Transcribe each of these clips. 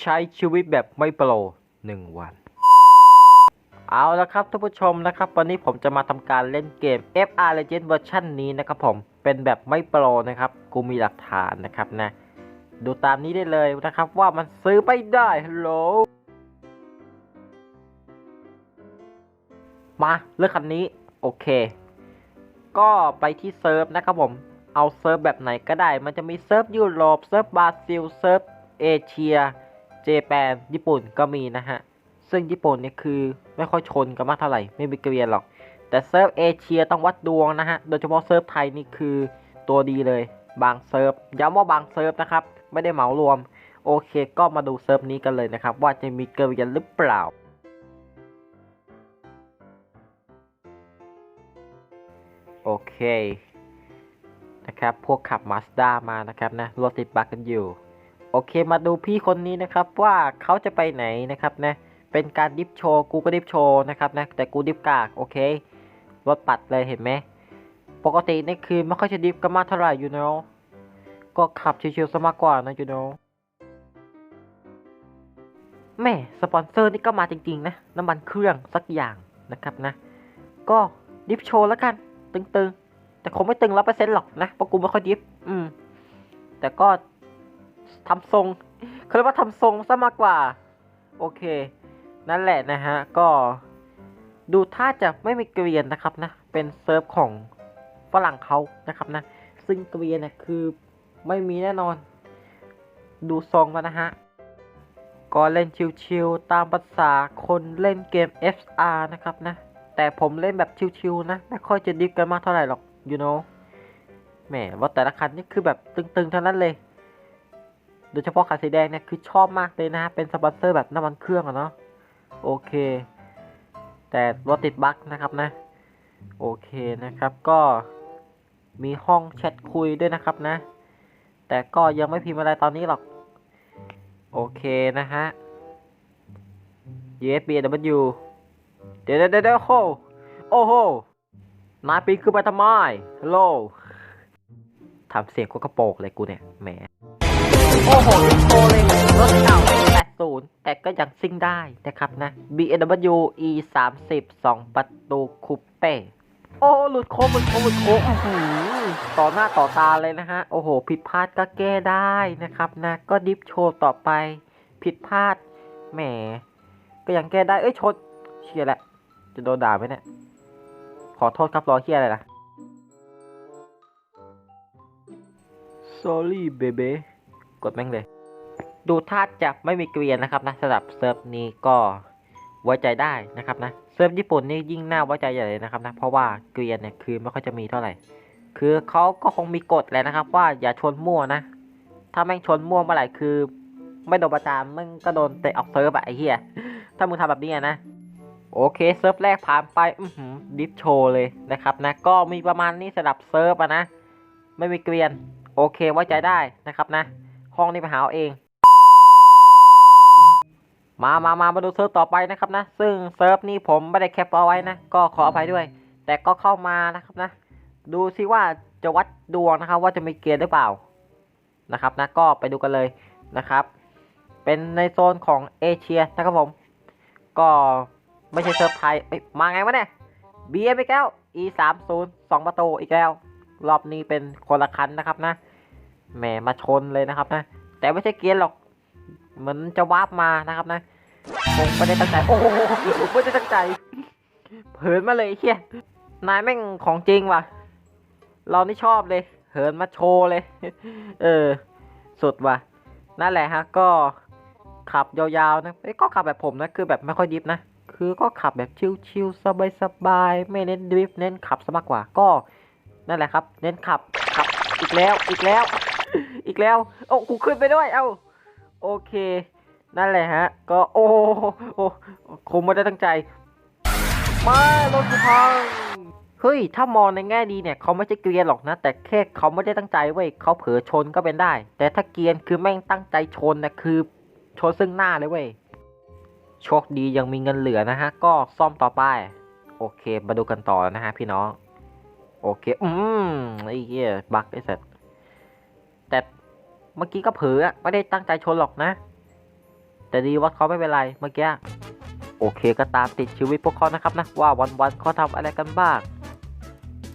ใช้ชีวิตแบบไม่โปรหนึ่งวัน เอาละครับท่านผู้ชมนะครับ วันนี้ผมจะมาทำการเล่นเกม FR Legend เวอร์ชันนี้นะครับผมเป็นแบบไม่โปรนะครับ กูมีหลักฐานนะครับนะ ดูตามนี้ได้เลยนะครับว่ามันซื้อไม่ได้ฮัลโหลมาเลือกคันนี้โอเค ก็ไปที่เซิร์ฟนะครับผมเอาเซิร์ฟแบบไหนก็ได้ มันจะมีเซิร์ฟยุโรปเซิร์ฟบราซิลเซิร์ฟเอเชีย เจแปนญี่ปุ่นก็มีนะฮะ ซึ่งญี่ปุ่นเนี่ยคือไม่ค่อยชนกันมากเท่าไหร่ไม่มีเกลียนหรอก แต่เซิร์ฟเอเชียต้องวัดดวงนะฮะ โดยเฉพาะเซิร์ฟไทยนี่คือตัวดีเลย บางเซิร์ฟย้ำว่าบางเซิร์ฟนะครับ ไม่ได้เหมารวม โอเค ก็มาดูเซิร์ฟนี้กันเลยนะครับ ว่าจะมีเกลียนหรือเปล่า โอเคนะครับ พวกขับมาสด้ามานะครับนะรถติดบักกันอยู่ โอเคมาดูพี่คนนี้นะครับว่าเขาจะไปไหนนะครับนะเป็นการดิฟโชว์กูก็ดิฟโชว์นะครับนะแต่กูดิฟกากโอเครถปัดเลยเห็นไหมปกตินี่คือไม่ค่อยจะดิฟกันมากเท่าไหร่อยู่เนาะก็ขับชิวๆซะมากกว่านะอยู่เนาะแม่สปอนเซอร์นี่ก็มาจริงๆนะน้ำมันเครื่องสักอย่างนะครับนะ ก็ดิฟโชว์แล้วกัน ตึงๆ แต่คงไม่ตึงร้อยเปอร์เซ็นต์หรอกนะเพราะกูไม่ค่อยดิฟอืมแต่ก็ ทำทรงเขาเรียกว่าทำทรงซะมากกว่า โอเค นั่นแหละนะฮะ ก็ดูท่าจะไม่มีเกวียนนะครับนะ เป็นเซิร์ฟของฝรั่งเขานะครับนะ ซึ่งเกวียนเนี่ยคือไม่มีแน่นอน ดูทรงแล้วนะฮะ ก็เล่นชิวๆตามภาษาคนเล่นเกม FR นะครับนะ แต่ผมเล่นแบบชิวๆนะ ไม่ค่อยจะดิฟกันมากเท่าไหร่หรอก you know แหมว่าแต่ละคันนี่คือแบบตึงๆทั้งนั้นเลย โดยเฉพาะคันสีแดงเนี่ยคือชอบมากเลยนะเป็นสปอนเซอร์แบบน้ำมันเครื่องอะเนาะโอเค แต่รถติดบั๊กนะครับนะ โอเคนะครับก็มีห้องแชทคุยด้วยนะครับนะ แต่ก็ยังไม่พิมพ์อะไรตอนนี้หรอก โอเคนะฮะ USBW เดี๋ยวเดี๋ยวเดี๋ยวโอ้โหโอ้โหนายปีนขึ้นไปทำไมฮัลโหลทำเสียงก็กระโปรงเลยกูเนี่ยแหม โอ้โหดิโตเลยรถเก่า 80 แต่ก็ยังซิ่งได้นะครับนะ BMW E 3 0 2ประตูคูเป้โอ้ หลุดโค้งหลุดโค้งหลุดโค้งต่อหน้าต่อตาเลยนะฮะ โอ้โห ผิดพลาดก็แก้ได้นะครับนะ ก็ดิฟโชว์ต่อไป ผิดพลาด แหม ก็ยังแก้ได้ เอ้ยชนเชียแหละ จะโดนด่าไหมเนี่ย ขอโทษครับรอเฮียอะไรนะ sorry baby กดแม่งเลย ดูท่าจะไม่มีเกวียนนะครับนะสำหรับเซิร์ฟนี้ก็ไว้ใจได้นะครับนะเซิร์ฟญี่ปุ่นนี่ยิ่งน่าไว้ใจใหญ่เลยนะครับนะเพราะว่าเกวียนเนี่ยคือไม่ค่อยจะมีเท่าไหร่ คือเขาก็คงมีกฎแหละนะครับ ว่าอย่าชนมั่วนะ ถ้าแม่งชนมั่วเมื่อไหร่คือ ไม่โดนประจานมึงก็โดนเตะออกเซิร์ฟอะไอ้เหี้ยถ้ามึงทำแบบนี้นะโอเคเซิร์ฟแรกผ่านไปอือหือดิฟโชว์เลยนะครับนะก็มีประมาณนี้สำหรับเซิร์ฟอะนะ ไม่มีเกวียน โอเคไว้ใจได้นะครับนะ ห้องนี้ไปหาเอาเอง มามามามาดูเซิร์ฟต่อไปนะครับนะ ซึ่งเซิร์ฟนี้ผมไม่ได้แคปเอาไว้นะ ก็ขออภัยด้วย แต่ก็เข้ามานะครับนะ ดูซิว่าจะวัดดวงนะครับ ว่าจะมีเกียร์หรือเปล่านะครับนะ ก็ไปดูกันเลยนะครับ เป็นในโซนของเอเชียนะครับผม ก็ไม่ใช่เซิร์ฟไทยมาไงวะเนี่ย BM อีกแล้ว E 3 0 2ประตูอีกแล้ว รอบนี้เป็นคนละคันนะครับนะ แหมมาชนเลยนะครับนะ แต่ไม่ใช่เกียร์หรอก เหมือนจะวาร์ปมานะครับนะคงไม่ได้ตั้งใจ โอ้โหไม่ได้ตั้งใจเหินมาเลยเฮียนายแม่งของจริงว่ะ เรานี่ชอบเลย เหินมาโชว์เลย เออ สุดว่ะ นั่นแหละฮะ ก็ขับยาวๆนะก็ขับแบบผมนะ คือแบบไม่ค่อยดิฟนะ คือก็ขับแบบชิลๆสบายๆ ไม่เน้นดริฟต์เน้นขับซะมากกว่า ก็ นั่นแหละครับ เน้นขับ ขับอีกแล้ว อีกแล้ว อีกแล้ว โอ้กูขึ้นไปด้วย เอ้า โอเค นั่นแหละฮะ ก็โอ้โหโอ้คงไม่ได้ตั้งใจ มารถกูพังเฮ้ย ถ้ามองในแง่ดีเนี่ยเขาไม่ใช่เกียนหรอกนะ แต่แค่เขาไม่ได้ตั้งใจเว้ยเขาเผลอชนก็เป็นได้ แต่ถ้าเกียนคือแม่งตั้งใจชนนะคือชนซึ่งหน้าเลยเว้ย โชคดียังมีเงินเหลือนะฮะ ก็ซ่อมต่อไป โอเค มาดูกันต่อนะฮะพี่น้อง โอเค อืมไอ้เหี้ยบักไอ้สัตว์ แต่เมื่อกี้ก็เผลออะไม่ได้ตั้งใจชนหรอกนะ แต่ดีว่าเขาไม่เป็นไรเมื่อกี้โอเคก็ตามติดชีวิตพวกเขานะครับนะว่าวันๆเขาทำอะไรกันบ้าง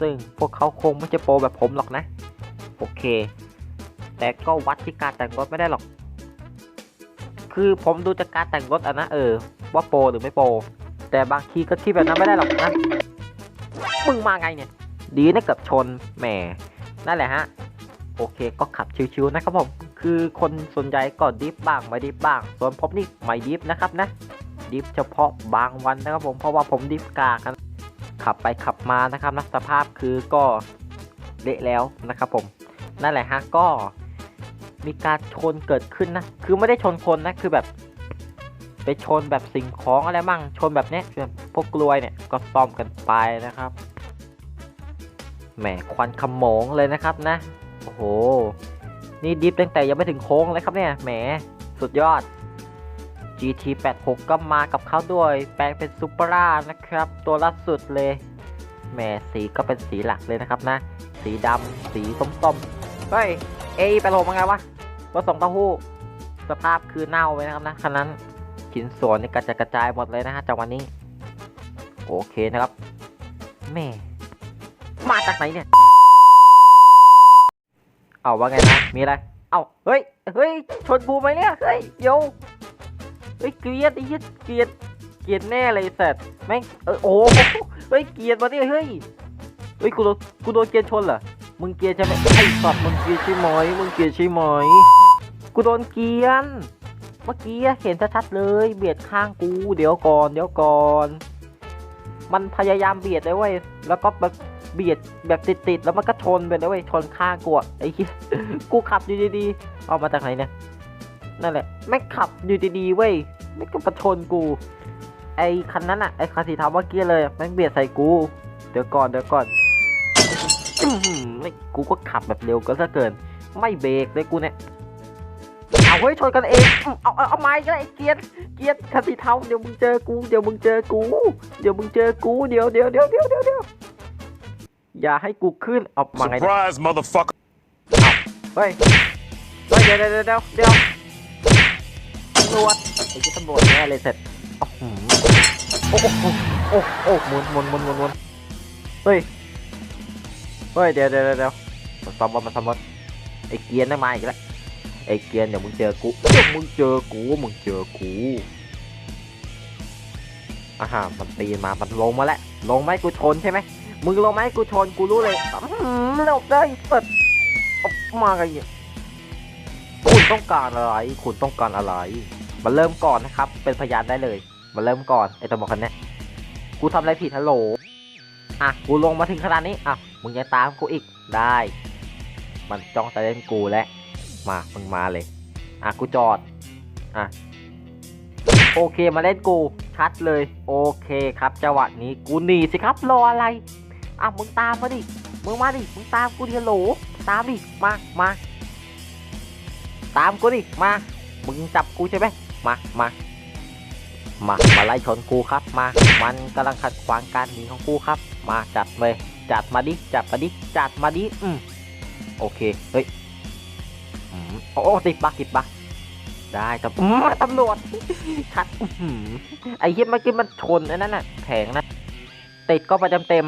ซึ่งพวกเขาคงไม่ใช่โปรแบบผมหรอกนะ โอเค แต่ก็วัดที่การแต่งรถไม่ได้หรอก คือผมดูจากการแต่งรถอะนะเออ ว่าโปรหรือไม่โปรแต่บางทีก็คิดแบบนั้นไม่ได้หรอกนะมึงมาไงเนี่ย ดีนะเกือบชนแหมนั่นแหละฮะ โอเคก็ขับชิวๆนะครับผมคือคนส่วนใหญ่ก็ดิฟบ้างไม่ดิฟบ้าง ส่วนผมนี่ไม่ดิฟนะครับนะดิฟเฉพาะบางวันนะครับผมเพราะว่าผมดิฟกากันขับไปขับมานะครับนะสภาพคือก็เละแล้วนะครับผมนั่นแหละฮะก็มีการชนเกิดขึ้นนะ คือไม่ได้ชนคนนะ คือแบบ ไปชนแบบสิ่งของอะไรมั่ง ชนแบบเนี้ยแบบพวกกลวยเนี่ย ก็ซ่อมกันไปนะครับ แหมควันขโมงเลยนะครับนะ อ้โห นี่ดิฟตั้งแต่ยังไม่ถึงโค้งเลยครับเนี่ย แหม สุดยอด GT86 ก็มากับเขาด้วย แปลงเป็นซูเปอร่านะครับ ตัวล่าสุดเลย แหม สีก็เป็นสีหลักเลยนะครับนะ สีดำ สีส้มๆ เฮ้ย เอไปลงมาไงวะ รถส่งเต้าหู้ สภาพคือเน่าไปนะครับนะคันนั้นชิ้นส่วนนี่กระจายกระจายหมดเลยนะฮะจากวันนี้ โอเคนะครับ แม่ มาจากไหนเนี่ย เอาว่าไงนะ มีอะไร เอาเฮ้ย เฮ้ย ชนกูไหมเนี่ย เฮ้ย โย เฮ้ย เกลียดไอ้เหี้ยเกลียด เกลียดแน่เลยสัตว์แม่งเออโอ้โหเฮ้ย เกลียดมาดิเฮ้ย เฮ้ย กูโดน กูโดนเกลียดชนเหรอ มึงเกลียดใช่ไหมไอ้สัตว์มึงเกลียดใช่ไหมมึงเกลียดใช่ไหมกูโดนเกลียนเมื่อกี้เห็นชัดๆเลย เบียดข้างกู เดี๋ยวก่อน เดี๋ยวก่อน มันพยายามเบียดเลยเว้ย แล้วก็แบบ เบียดแบบติดๆแล้วมันก็ชนไปเลยเว้ยชนข้างกูไอ้เหี้ยกูขับอยู่ดีๆเอามาจากไหนเนี่ยนั่นแหละแม่งขับอยู่ดีๆเว้ยไม่ก็มาชนกู ไอ้คันนั้นอะไอ้คันสีเทาเมื่อกี้เลยแม่งเบียดใส่กู เดี๋ยวก่อนเดี๋ยวก่อนไม่กูก็ขับแบบเร็วก็ซะเกิน ไม่เบรกเลยกูเนี่ยเอาเฮ้ยชนกันเองเอาเอาเอาไม้ก็ได้ไอ้เกียร์เกียร์คันสีเทาเดี๋ยวมึงเจอกูเดี๋ยวมึงเจอกูเดี๋ยวมึงเจอกูเดี๋ยวเดี๋ยวเดี๋ยวเดี๋ยวเดี๋ยว อย่าให้กูขึ้นเอามาไงเนี่ย Surprise, motherfucker. เฮ้ยเฮ้ยเดี๋ยวเดี๋ยวเดี๋ยวเดี๋ยวตำรวจไอ้ที่ตำรวจแน่เลยเสร็จโอ้โหโอ้โหโอ้โอ้หมุนหมุนหมุนหมุนหมุนเฮ้ยเฮ้ยเดี๋ยวเดี๋ยวเดี๋ยวเดี๋ยวมาซ้อมบอลมาซ้อมบอลไอ้เกียร์ได้มาอีกแล้วไอ้เกียร์เดี๋ยวมึงเจอกูเดี๋ยวมึงเจอกูมึงเจอกูอ่าฮะมันตีนมามันลงมาแล้วลงไหมกูชนใช่ไหม มึงลงไหมกูชนกูรู้เลยหือหลบได้เปิดออกมาไงเนี่ยคุณต้องการอะไร คุณต้องการอะไร มาเริ่มก่อนนะครับ เป็นพยานได้เลย มาเริ่มก่อนไอ้ตำรวจคนนี้กูทำอะไรผิดฮัลโหล อะ กูลงมาถึงขนาดนี้ อะ มึงยังตามกูอีก ได้ มันจ้องจะเล่นกูแล้ว มา มึงมาเลย อะ กูจอด อะ โอเค มาเล่นกู ชัดเลย โอเคครับ จังหวะนี้ กูหนีสิครับ รออะไร อะมึงตามมาดิ มึงมาดิ มึงตามกูดิฮัลโหล ตามดิ มา มา ตามกูดิ มา มึงจับกูใช่ไหมมา มา มา มาไล่ชนกูครับ มา มันกำลังขัดขวางการหนีของกูครับ มาจัดเลย จัดมาดิ จัดมาดิ จัดมาดิ อืมโอเค เฮ้ยอืมโอ้ติดบักติดบักได้ตำอืมตำรวจชัดอื้อหือไอ้เหี้ยเมื่อกี้มันชนไอ้นั่นน่ะแผงนะติดก็ประจำเต็ม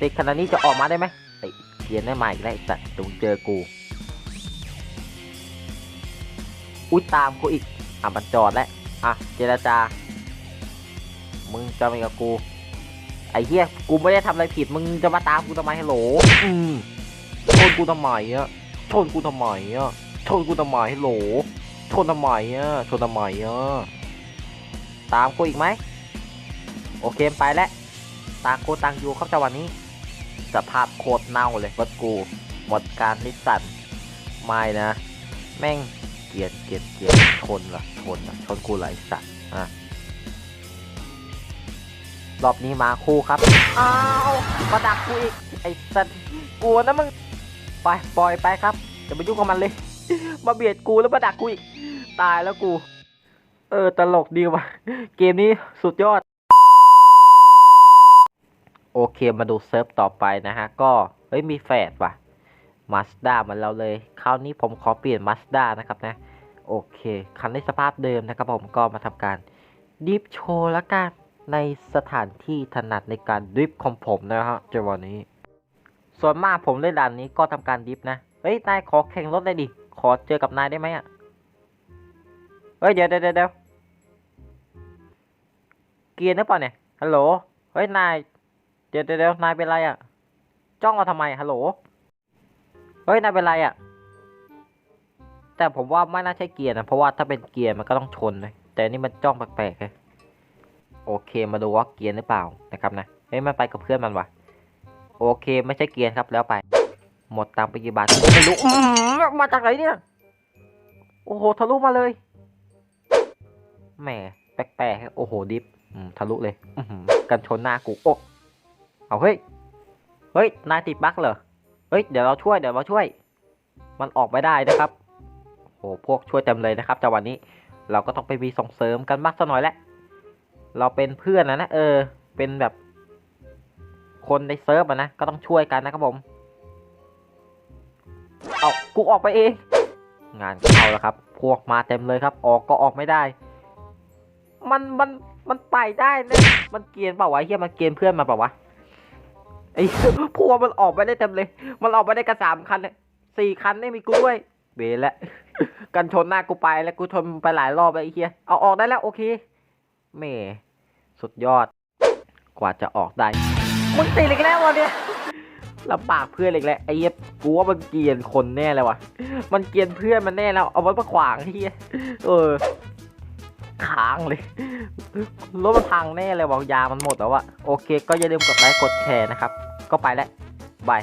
ติดขนาดนี้จะออกมาได้ไหมติดเขียนได้มาอีกแล้วไอ้สัตว์ตรงเจอกูอุ้ยตามกูอีกอะมันจอดแล้วอะเจรจา มึงจะมากับกู ไอ้เหี้ยกูไม่ได้ทำอะไรผิดมึงจะมาตามกูทำไมฮัลโหลอืมชนกูทำไมอะชนกูทำไมอะชนกูทำไมฮัลโหลชนทำไมอะชนทำไมอะตามกูอีกไหมโอเคไปแล้วต่างโคต่างอยู่ครับจังหวะนี้ สภาพโคตรเน่าเลยรถกู หมดการนิสสันไม่นะ แม่งเกลียดเกลียดเกลียดชนละชนละชนกูไหลายสัตว์อะรอบนี้มาคู่ครับ อ้าวมาดักกูอีก ไอ้สัตว์กลัวนะมึง ไปปล่อยไปครับอย่าไปยุ่งกับมันเลย มาเบียดกูแล้วมาดักกูอีก ตายแล้วกู เออ ตลกดีว่ะ เกมนี้สุดยอด โอเคมาดูเซิร์ฟต่อไปนะฮะ ก็ เฮ้ย มีแฟดว่ะมาสด้ามือนเราเลย คราวนี้ผมขอเปลี่ยนมาสด้านะครับนะ โอเค คันในสภาพเดิมนะครับผมก็มาทำการดิฟโชว์ละกัน ในสถานที่ถนัดในการดิฟของผมนะฮะจังหวะนี้ ส่วนมากผมเล่นด่านนี้ก็ทำการดิฟนะ เฮ้ย นายขอแข่งรถได้ดิ ขอเจอกับนายได้ไหมอะ เฮ้ย เดี๋ยวเดี๋ยวเดี๋ยวเกียร์หรือเปล่าเนี่ย ฮัลโหล เฮ้ย นาย เดี๋ยวเดี๋ยวนายเป็นไรอะ จ้องเราทำไมฮัลโหล เฮ้ยนายเป็นไรอะ แต่ผมว่าไม่น่าใช่เกียร์นะเพราะว่าถ้าเป็นเกียร์มันก็ต้องชนเลยแต่อันนี่มันจ้องแปลกๆเลยโอเคมาดูว่าเกียร์หรือเปล่านะครับนะเฮ้ยมันไปกับเพื่อนมันวะโอเคไม่ใช่เกียร์ครับแล้วไป หมดตังค์ไปกี่บาทไม่รู้มาจากไหนเนี่ย โอ้โหทะลุมาเลยแหมแปลกๆโอ้โหดิฟทะลุเลยกันชนหน้ากูโอ้ เอาเฮ้ย เฮ้ย นายติดบั๊กเหรอ เฮ้ย เดี๋ยวเราช่วย เดี๋ยวเราช่วย มันออกไม่ได้นะครับโอ้พวกช่วยเต็มเลยนะครับจังหวะนี้ เราก็ต้องไปมีส่งเสริมกันบ้างสักหน่อยแหละ เราเป็นเพื่อนนะนะ เออ เป็นแบบ คนในเซิร์ฟอะนะ ก็ต้องช่วยกันนะครับผม เอากูออกไปเอง งานเข้าแล้วครับ พวกมาเต็มเลยครับ ออกก็ออกไม่ได้ มัน มัน มันไปได้นะ มันเกียนเปล่าวะเฮียมันเกียนเพื่อนมาเปล่าวะ ไอ้พวกมันออกไปได้เต็มเลย มันออกไปได้กันสามคันเนี่ยสี่คันไม่มีกูด้วยเบนแล้วกันชนหน้ากูไปแล้วกูชนไปหลายรอบแล้วไอ้เฮียเอาออกได้แล้วโอเคแม่สุดยอด กว่าจะออกได้มึงติดอีกแล้ววันเนี้ยลำบากเพื่อนอีกแล้วไอ้เหี้ยกูว่ามันเกลียนคนแน่เลยวะมันเกลียนเพื่อนมันแน่แล้ว เอาไว้มาขวางไอ้เฮียเออค้างเลยรถมันพังแน่เลยบอกยามันหมดแล้วอะโอเค ก็อย่าลืมกดไลค์กดแชร์นะครับ ก็ไปแล้วบาย